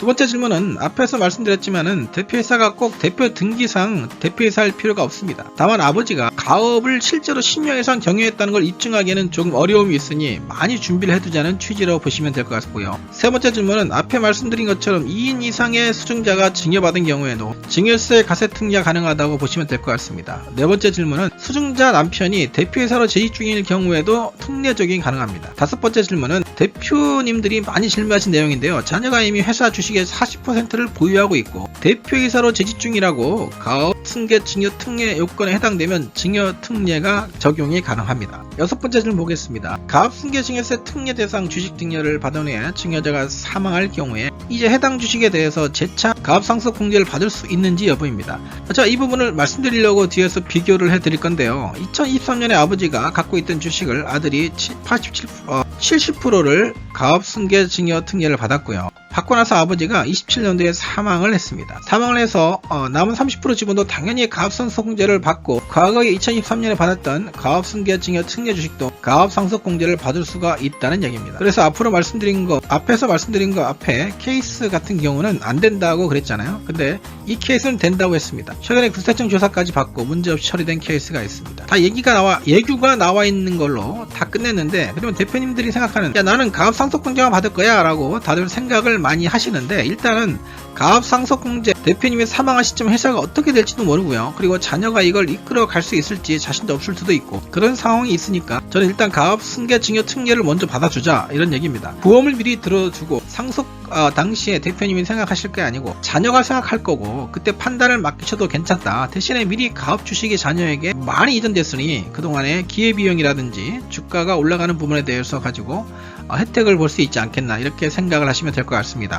두 번째 질문은 앞에서 말씀드렸지만은 대표이사가 꼭 대표 등기상 대표이사일 필요가 없습니다. 다만 아버지가 가업을 실제로 10년 이상 경영했다는 걸 입증하기에는 조금 어려움이 있으니 많이 준비를 해두자는 취지로 보시면 될 것 같고요. 세 번째 질문은 앞에 말씀드린 것처럼 2인 이상의 수증자가 증여받은 경우에도 증여세 가세 특례가 가능하다고 보시면 될 것 같습니다. 네 번째 질문은 수증자 남편이 대표이사로 재직 중일 경우에도 특례 적용이 가능합니다. 다섯 번째 질문은 대표님들이 많이 질문하신 내용인데요. 자녀가 이미 회사 주식의 40%를 보유하고 있고 대표이사로 재직 중이라고 가업 승계 증여 특례 요건에 해당되면 증여 특례가 적용이 가능합니다. 여섯 번째 질문 보겠습니다. 가업 승계 증여세 특례 대상 주식 증여를 받은 후에 증여자가 사망할 경우에 이제 해당 주식에 대해서 재차 가업 상속 공제를 받을 수 있는지 여부입니다. 자, 이 부분을 말씀드리려고 뒤에서 비교를 해드릴 건데요. 2023년에 아버지가 갖고 있던 주식을 아들이 87, 어, 70%를 가업 승계 증여 특례를 받았고요. 받고 나서 아버지가 27년도에 사망을 했습니다. 사망을 해서 어, 남은 30% 지분도 당연히 가업상속공제를 받고 과거에 2023년에 받았던 가업승계증여 특례 주식도 가업상속공제를 받을 수가 있다는 얘기입니다. 그래서 앞으로 말씀드린 거 앞에서 말씀드린 거 앞에 케이스 같은 경우는 안 된다고 그랬잖아요. 근데 이 케이스는 된다고 했습니다. 최근에 구세청 조사까지 받고 문제없이 처리된 케이스가 있습니다. 다 얘기가 나와 예규가 나와 있는 걸로 다 끝냈는데 그러면 대표님들이 생각하는 야 나는 가업상속공제만 받을 거야 라고 다들 생각을 많이 하시는데 일단은 가업상속공제 대표님이 사망한 시점 회사가 어떻게 될지도 모르고요. 그리고 자녀가 이걸 이끌어 갈 수 있을지 자신도 없을 수도 있고 그런 상황이 있으니까 저는 일단 가업 승계 증여 특례를 먼저 받아주자 이런 얘기입니다. 보험을 미리 들어주고 상속 어, 당시에 대표님이 생각하실 게 아니고 자녀가 생각할 거고 그때 판단을 맡기셔도 괜찮다. 대신에 미리 가업 주식이 자녀에게 많이 이전됐으니 그동안의 기회비용이라든지 주가가 올라가는 부분에 대해서 가지고 어, 혜택을 볼 수 있지 않겠나 이렇게 생각을 하시면 될 것 같습니다.